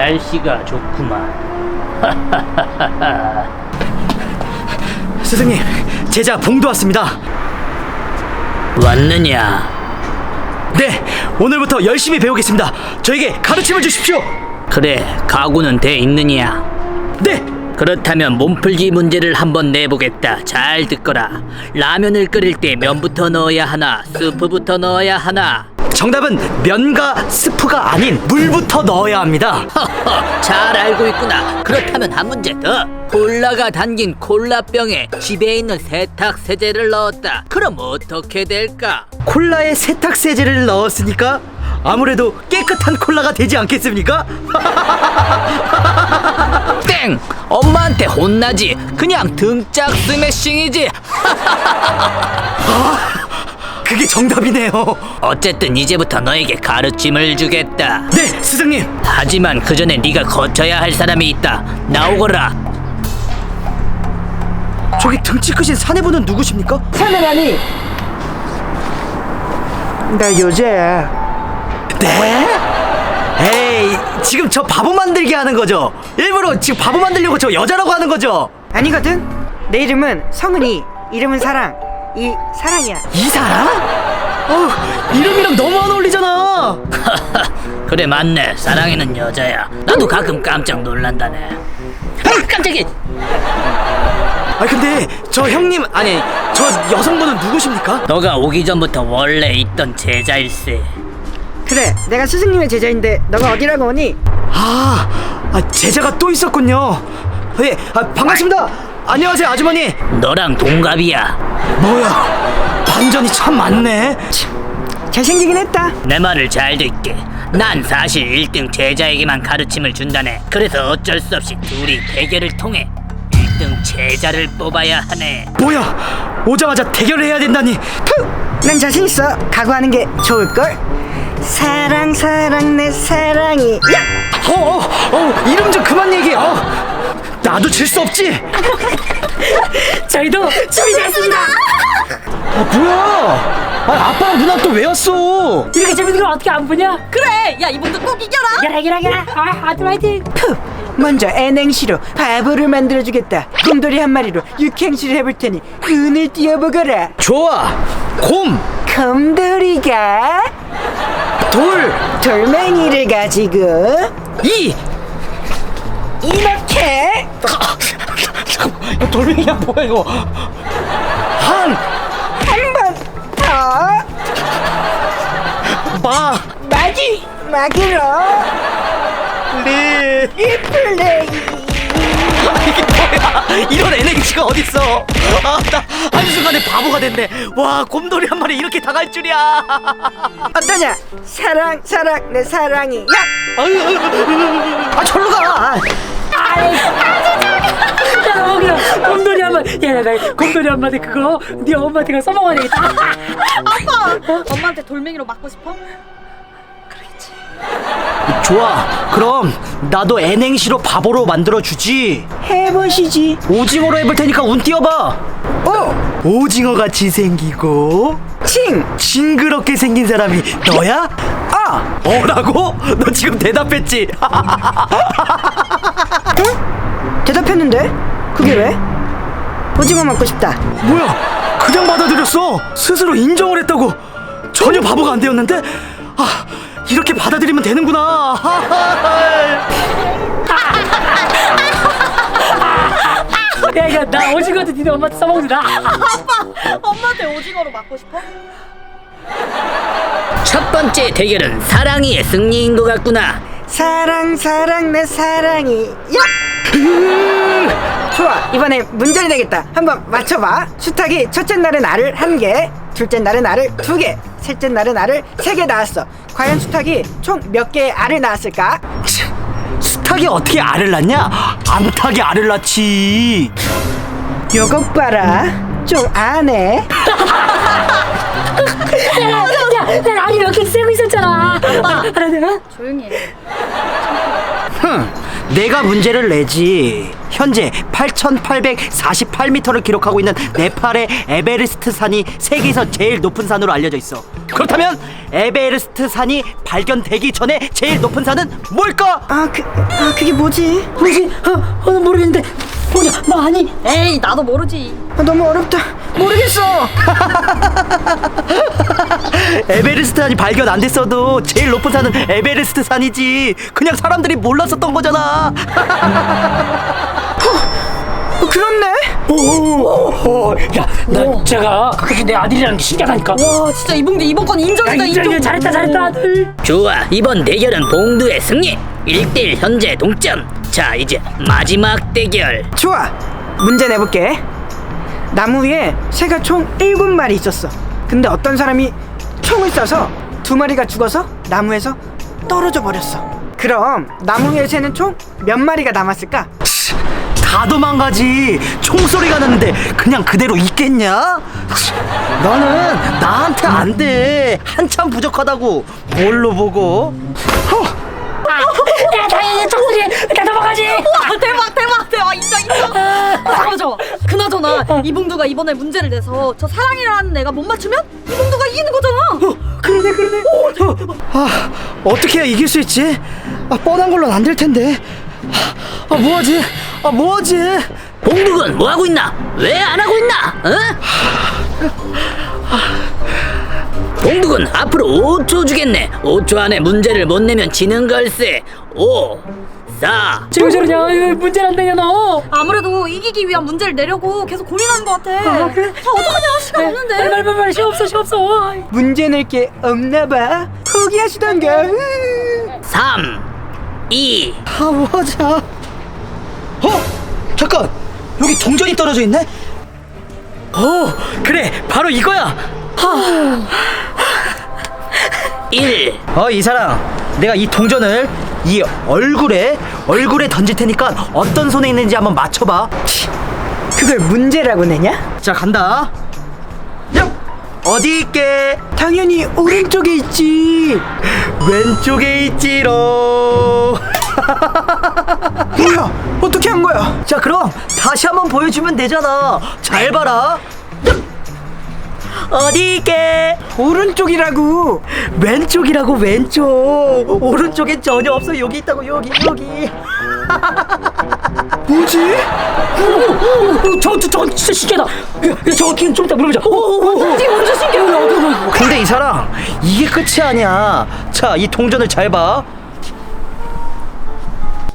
날씨가 좋구만. 스승님, 제자 봉도 왔습니다. 왔느냐? 네, 오늘부터 열심히 배우겠습니다. 저에게 가르침을 주십시오. 그래, 각오는 돼 있느냐? 네, 그렇다면 몸풀기 문제를 한번 내보겠다. 잘 듣거라. 라면을 끓일 때 면부터 넣어야 하나, 스프부터 넣어야 하나. 정답은 면과 스프가 아닌 물부터 넣어야 합니다. 허허, 잘 알고 있구나. 그렇다면 한 문제 더. 콜라가 담긴 콜라병에 집에 있는 세탁 세제를 넣었다. 그럼 어떻게 될까? 콜라에 세탁세제를 넣었으니까 아무래도 깨끗한 콜라가 되지 않겠습니까? 땡! 엄마한테 혼나지. 그냥 등짝 스매싱이지. 그게 정답이네요. 어쨌든 이제부터 너에게 가르침을 주겠다. 네, 스승님. 하지만 그 전에 네가 거쳐야 할 사람이 있다. 나오거라. 저기 등치 크신 사내분은 누구십니까? 사내라니 나 여자야 네? 에이, 지금 저 바보 만들게 하는 거죠? 일부러 지금 바보 만들려고 저 여자라고 하는 거죠? 아니거든 내 이름은 성은이 이름은 사랑 이 사랑이야 이 사람? 어, 이름이랑 너무 안 어울리잖아. 그래 맞네. 사랑이는 여자야. 나도 가끔 깜짝 놀란다네. 아, 깜짝이. 아 근데 저 형님 아니 저 여성분은 누구십니까? 너가 오기 전부터 원래 있던 제자일세. 그래 내가 스승님의 제자인데 너가 어디라고 오니? 아, 아 제자가 또 있었군요. 예, 아, 반갑습니다. 안녕하세요 아주머니. 너랑 동갑이야. 뭐야? 반전이 참 많네. 잘생기긴 했다 내 말을 잘 듣게. 난 사실 1등 제자에게만 가르침을 준다네. 그래서 어쩔 수 없이 둘이 대결을 통해 1등 제자를 뽑아야 하네. 뭐야? 오자마자 대결을 해야 된다니. 푸! 난 자신 있어 각오하는 게 좋을 걸 사랑 사랑 내 사랑이 야! 어, 어, 어, 이름 좀 그만 얘기해. 어. 나도 질 수 없지. 저희도 준비됐습니다 아 뭐야? 아 아빠랑 누나 또 왜 왔어? 이렇게 재밌는 걸 어떻게 안 보냐? 그래 야 이번도 꼭 이겨라 이겨라 이겨라 이겨라 아 아들 화이팅 푸! 먼저 N행시로 바보를 만들어주겠다 곰돌이 한 마리로 육행시를 해볼 테니 눈을 띄어보거라 좋아. 곰, 곰돌이가 돌, 돌멩이를 가지고 이. 이렇게 잠깐만, 돌멩이야 뭐야 이거? 한, 한번더 마, 마기 마기로 리. 리플레이 이게 뭐야? 이런 NH가 어딨어? 아, 나 한순간에 바보가 됐네. 와, 곰돌이 한 마리 이렇게 당할 줄이야. 어떠냐 사랑 사랑 내 사랑이 야 아유, 아유, 아, 절로 가. 야 한번 야나 곰돌이 한마디 그거 네 엄마한테 가서 써먹어야 되겠다 아빠 엄마한테 돌멩이로 맞고 싶어? 좋아. 그럼 나도 N행시로 바보로 만들어 주지. 해보시지 오징어로 해볼 테니까 운 띄워봐. 오 오징어 같이 생기고 칭 징그럽게 생긴 사람이 너야? 아! 어라고? 너 지금 대답했지? 대답했는데 그게 왜? 오징어 먹고 싶다 뭐야? 그냥 받아들였어. 스스로 인정을 했다고. 전혀 바보가 안 되었는데? 아, 이렇게 받아들이면 되는구나. 야 이거 나 오징어도 니네 엄마한테 써먹는다 아빠 엄마한테 오징어로 맞고 싶어? 첫 번째 대결은 사랑이의 승리인 것 같구나. 사랑 사랑 내 사랑이 야 좋아 이번엔 문제를 내겠다. 한번 맞춰봐. 수탉이 첫째 날은 알을 한개 둘째 날은 알을 두개 셋째 날은 알을 세 개 낳았어. 과연 수탉이 총 몇 개의 알을 낳았을까? 수탉이 어떻게 알을 낳냐? 암탉이 알을 낳지. 요것 봐라. 좀 아네 야나 아니 몇개 쓰고 있었잖아. 하나 둘 조용히 해. 흥, 내가 문제를 내지. 현재 8,848m를 기록하고 있는 네팔의 에베레스트 산이 세계에서 제일 높은 산으로 알려져 있어. 그렇다면 에베레스트 산이 발견되기 전에 제일 높은 산은 뭘까? 아, 그, 아 그게 뭐지? 뭐지? 어, 어 모르겠는데 뭐냐 나 아니 에이 나도 모르지. 아, 너무 어렵다. 모르겠어. 에베레스트 산이 발견 안 됐어도 제일 높은 산은 에베레스트 산이지. 그냥 사람들이 몰랐었던 거잖아. 어, 그렇네. 오 야 나 제가 그게 내 아들이라는 게 신기하다니까 와 진짜 이봉대 이번 건야 인정이다 인정 인정. 잘했다 잘했다 아들 좋아 이번 대결은 봉두의 승리 1대1 현재 동점 자 이제 마지막 대결 좋아. 문제 내볼게. 나무 위에 새가 총 일곱 마리 있었어. 근데 어떤 사람이 총을 쏴서 두 마리가 죽어서 나무에서 떨어져 버렸어. 그럼 나무 위에 새는 총 몇 마리가 남았을까? 다 도망가지. 총소리가 나는데 그냥 그대로 있겠냐? 너는 나한테 안 돼. 한참 부족하다고. 뭘로 보고? 야 다행이야 청소리 나 넘어가지 와 대박 대박 대박 인정 인정. 아, 잠깐만 잠깐만. 그나저나 이봉두가 이번에 문제를 내서 저 사랑이라는 애가 못 맞추면 이봉두가 이기는 거잖아. 그러네 그러네 아, 어떻게 해야 이길 수 있지? 아, 뻔한 걸로는 안 될 텐데. 아, 뭐하지? 아, 뭐하지? 봉두군 뭐하고 있나 왜 안 하고 있나 어? 봉두군 앞으로 5초 주겠네 5초 안에 문제를 못 내면 지는 걸세 5 4 지금 저러냐 왜 문제 안 되냐 너 아무래도 이기기 위한 문제를 내려고 계속 고민하는 것 같아. 아, 그래? 아 어떡하냐 시간 없는데. 빨리 빨리 빨리 시간 없어 시간 없어 문제 낼 게 없나 봐. 포기하시던가. 3 2 아, 뭐하자. 어? 잠깐. 여기 동전이 떨어져 있네? 어, 그래. 바로 이거야. 1 어, 이 사람. 내가 이 동전을 이 얼굴에 얼굴에 던질 테니까 어떤 손에 있는지 한번 맞춰 봐. 그걸 문제라고 내냐? 자, 간다. 야, 어디 있게? 당연히 오른쪽에 있지. 왼쪽에 있지롱. 뭐야? 어떻게 한 거야? 자, 그럼 다시 한번 보여주면 되잖아. 잘 봐라. 어디 있게? 오른쪽이라고. 왼쪽이라고 왼쪽. 오른쪽엔 전혀 없어. 여기 있다고 여기 여기. 뭐지? 저저 저 진짜 신기하다 야, 야 저거 좀 이따 물어보자 오오오 이게 완전 신기해. 근데 이 사람 이게 끝이 아니야. 자, 이 동전을 잘 봐.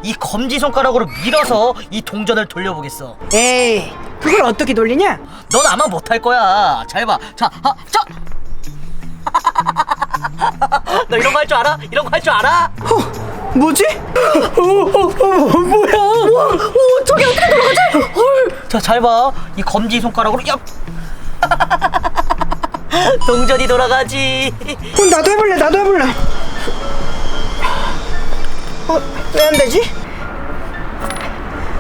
이 검지 손가락으로 밀어서 이 동전을 돌려보겠어. 에이, 그걸 어떻게 돌리냐? 넌 아마 못할 거야. 잘 봐. 자, 하, 자. 너 이런 거 할 줄 알아? 이런 거 할 줄 알아? 어, 뭐지? 뭐야? 오, 저기 어떻게 돌아가지? 헐. 자, 잘 봐. 이 검지 손가락으로 야. 동전이 돌아가지. 어, 나도 해볼래, 나도 해볼래. 어, 왜 안 되지?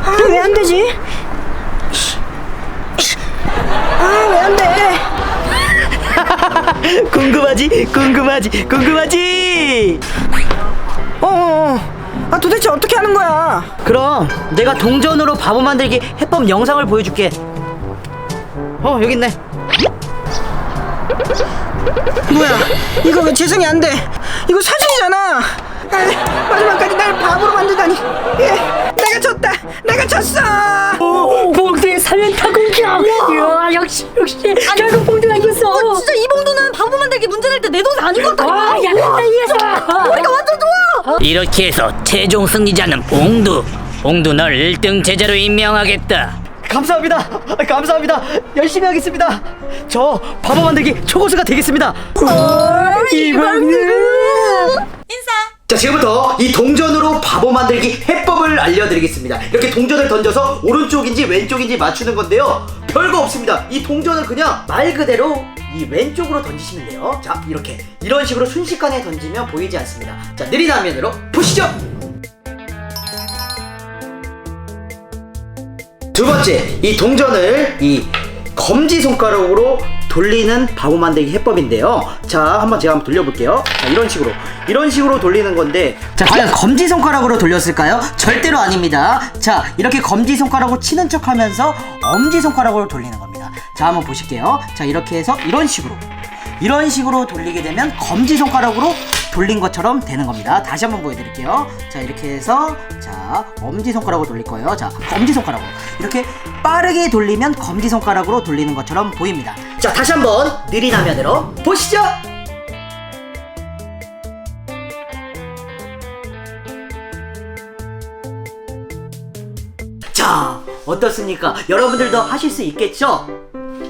아, 왜 안 되지? 아, 왜 안 돼? 궁금하지? 궁금하지? 궁금하지? 어, 어, 어. 아, 도대체 어떻게 하는 거야? 그럼 내가 동전으로 바보 만들기 해법 영상을 보여줄게. 어 여기 있네. 뭐야? 이거 왜 재생이 안 돼? 이거 사진이잖아. 아, 마지막까지 날 바보로 만들다니. 예, 내가 졌다. 내가 졌어. 오 봉두의 사면타 공격 이야 역시 역시 결국 봉두가 이겼어 어, 진짜 이봉두는 바보 만들기 문제 낼 때내 동생 아닌 것 같아. 아 야 나 이겼어 우리가 완전 좋아. 이렇게 해서 최종 승리자는 봉두 봉두 널 1등 제자로 임명하겠다 감사합니다. 아, 감사합니다. 열심히 하겠습니다. 저 바보 만들기 초고수가 되겠습니다. 인사. 자 지금부터 이 동전으로 바보 만들기 해법을 알려드리겠습니다. 이렇게 동전을 던져서 오른쪽인지 왼쪽인지 맞추는 건데요. 별거 없습니다. 이 동전을 그냥 말 그대로 이 왼쪽으로 던지시면 돼요. 자 이렇게 이런 식으로 순식간에 던지면 보이지 않습니다. 자 느린 화면으로 보시죠. 두 번째 이 동전을 이 검지 손가락으로 돌리는 바보 만들기 해법인데요. 자, 한번 제가 한번 돌려볼게요. 자, 이런 식으로. 이런 식으로 돌리는 건데. 자, 과연 검지 손가락으로 돌렸을까요? 절대로 아닙니다. 자, 이렇게 검지 손가락으로 치는 척 하면서 엄지 손가락으로 돌리는 겁니다. 자, 한번 보실게요. 자, 이렇게 해서 이런 식으로. 이런 식으로 돌리게 되면 검지 손가락으로 돌린 것처럼 되는 겁니다. 다시 한번 보여드릴게요. 자, 이렇게 해서, 자, 엄지손가락으로 돌릴 거예요. 자, 검지손가락으로. 이렇게 빠르게 돌리면 검지손가락으로 돌리는 것처럼 보입니다. 자, 다시 한번 느린 화면으로 보시죠! 자, 어떻습니까? 여러분들도 하실 수 있겠죠?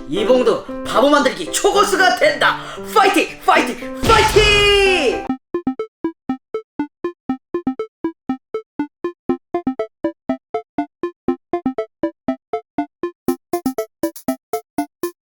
이봉도 바보 만들기 초고수가 된다! 파이팅! 파이팅! 파이팅!